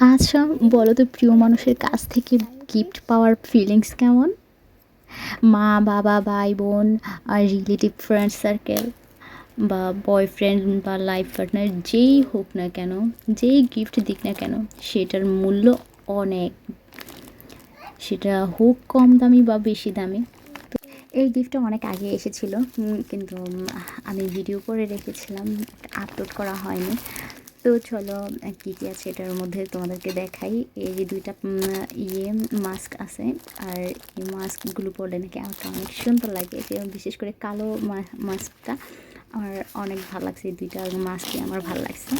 আচ্ছা বলো তো প্রিয় মানুষের কাছ থেকে গিফট পাওয়ার ফিলিংস কেমন? মা, বাবা, ভাই, বোন, আর রিলেটিভ ফ্রেন্ড সার্কেল বা বয়ফ্রেন্ড বা লাইফ পার্টনার যেই হোক না কেন, যেই গিফট দিক না কেন, সেটার মূল্য অনেক। সেটা হোক কম দামি বা বেশি দামি। তো এই গিফটটা অনেক আগে এসেছিল কিন্তু আমি ভিডিও করে রেখেছিলাম আপলোড করা হয়নি। তো চলো কী কী আছে এটার মধ্যে তোমাদেরকে দেখাই। এই যে দুইটা ইয়ে মাস্ক আছে, আর এই মাস্কগুলো পরলে নাকি আমাকে অনেক সুন্দর লাগে। বিশেষ করে কালো মাস্কটা আমার অনেক ভালো লাগছে, এই দুইটা মাস্কই আমার ভালো লাগছে।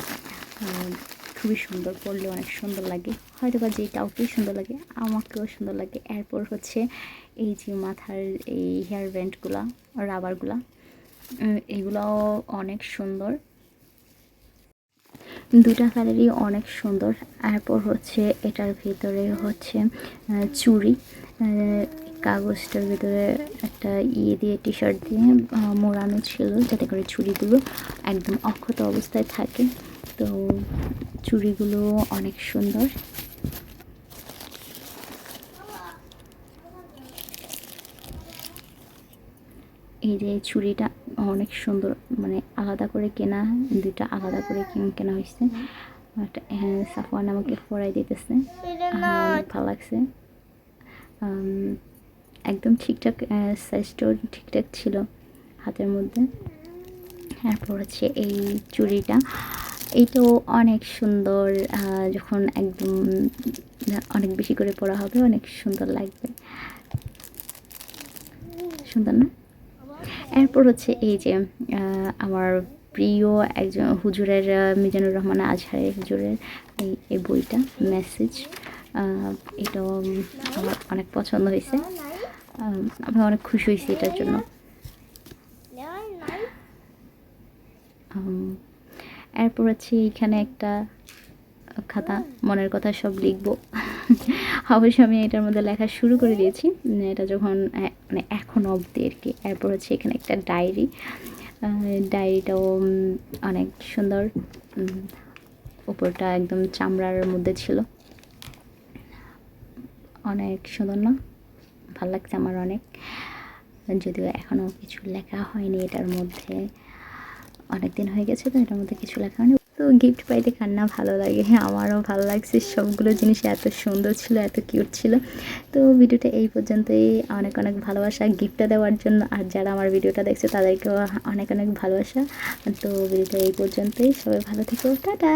খুবই সুন্দর পরলে অনেক সুন্দর লাগে। হয়তো বা যে কাউকেই সুন্দর লাগে, আমাকেও সুন্দর লাগে। এরপর হচ্ছে এই যে মাথার এই হেয়ার ব্যান্ডগুলা রাবারগুলা এগুলাও অনেক সুন্দর। দুটা কালারই অনেক সুন্দর। এরপর হচ্ছে এটার ভিতরে হচ্ছে চুড়ি কাগজটার ভিতরে একটা ইয়ে দিয়ে টি শার্ট দিয়ে মোড়ানো ছিল যাতে করে চুড়িগুলো একদম অক্ষত অবস্থায় থাকে। তো চুড়িগুলো অনেক সুন্দর। এই যে ছুরিটা অনেক সুন্দর মানে আলাদা করে কেনা দুইটা আলাদা করে কেনা হয়েছে একটা, হ্যাঁ, সাফওয়ান আমাকে পরাই দিতেছে। অনেক ভালো লাগছে। একদম ঠিকঠাক সাইজটাও ঠিকঠাক ছিল হাতের মধ্যে। এরপর হচ্ছে এই চুড়িটা এইটাও অনেক সুন্দর যখন একদম অনেক বেশি করে পরা হবে অনেক সুন্দর লাগবে। সুন্দর না? এরপর হচ্ছে এই যে আমার প্রিয় একজন হুজুরের মিজানুর রহমান আজহারের হুজুরের এই এই বইটা মেসেজ এটাও আমার অনেক পছন্দ হয়েছে। আমি অনেক খুশি হয়েছি এটার জন্য। এরপর হচ্ছে এইখানে একটা খাতা, মনের কথা সব লিখব। অবশ্য আমি এটার মধ্যে লেখা শুরু করে দিয়েছি। এটা যখন মানে এখন অবধি আর কি। এরপর হচ্ছে এখানে একটা ডায়েরি। ডায়েরিটাও অনেক সুন্দর। উপরটা একদম চামড়ার মধ্যে ছিল। অনেক সুন্দর না? ভালো লাগছে আমার অনেক। যদিও এখনও কিছু লেখা হয়নি এটার মধ্যে। অনেক দিন হয়ে গেছে তো এটার মধ্যে কিছু লেখা হয়নি। তো গিফট পাইতে কার না ভালো লাগে। হ্যাঁ আমারও ভালো লাগছে। সবগুলো জিনিস এত সুন্দর ছিল, এত কিউট ছিল। তো ভিডিওটা এই পর্যন্তই। অনেক অনেক ভালোবাসা গিফটটা দেওয়ার জন্য। আর যারা আমার ভিডিওটা দেখছে, তাদেরকেও অনেক অনেক ভালোবাসা। তো ভিডিওটা এই পর্যন্তই। সবাই ভালো থেকো। টাটা!